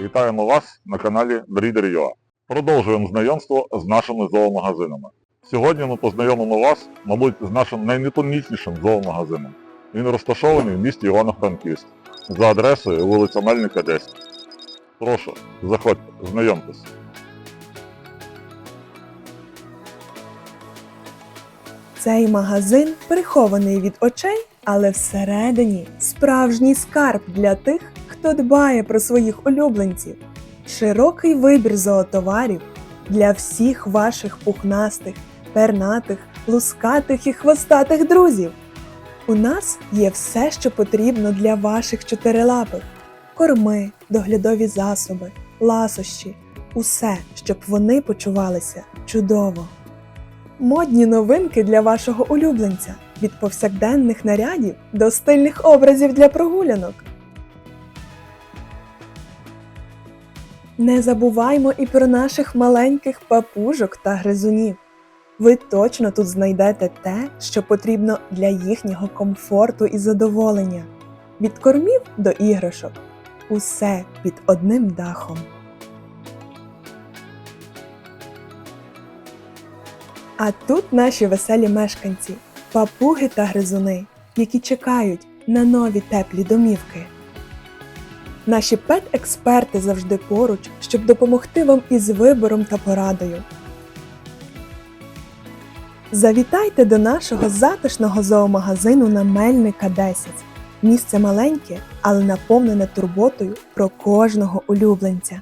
Вітаємо вас на каналі Breeder.ua. Продовжуємо знайомство з нашими зоомагазинами. Сьогодні ми познайомимо вас, мабуть, з нашим найнепомітнішим зоомагазином. Він розташований в місті Івано-Франківськ за адресою вулиця Мельника 10. Прошу, заходьте, знайомтесь. Цей магазин прихований від очей, але всередині справжній скарб для тих, хто дбає про своїх улюбленців. Широкий вибір зоотоварів для всіх ваших пухнастих, пернатих, лускатих і хвостатих друзів. У нас є все, що потрібно для ваших чотирилапих: корми, доглядові засоби, ласощі, усе, щоб вони почувалися чудово. Модні новинки для вашого улюбленця від повсякденних нарядів до стильних образів для прогулянок. Не забуваймо і про наших маленьких папужок та гризунів. Ви точно тут знайдете те, що потрібно для їхнього комфорту і задоволення. Від кормів до іграшок. Усе під одним дахом. А тут наші веселі мешканці, папуги та гризуни, які чекають на нові теплі домівки. Наші пет-експерти завжди поруч, щоб допомогти вам із вибором та порадою. Завітайте до нашого затишного зоомагазину на Мельника 10. Місце маленьке, але наповнене турботою про кожного улюбленця.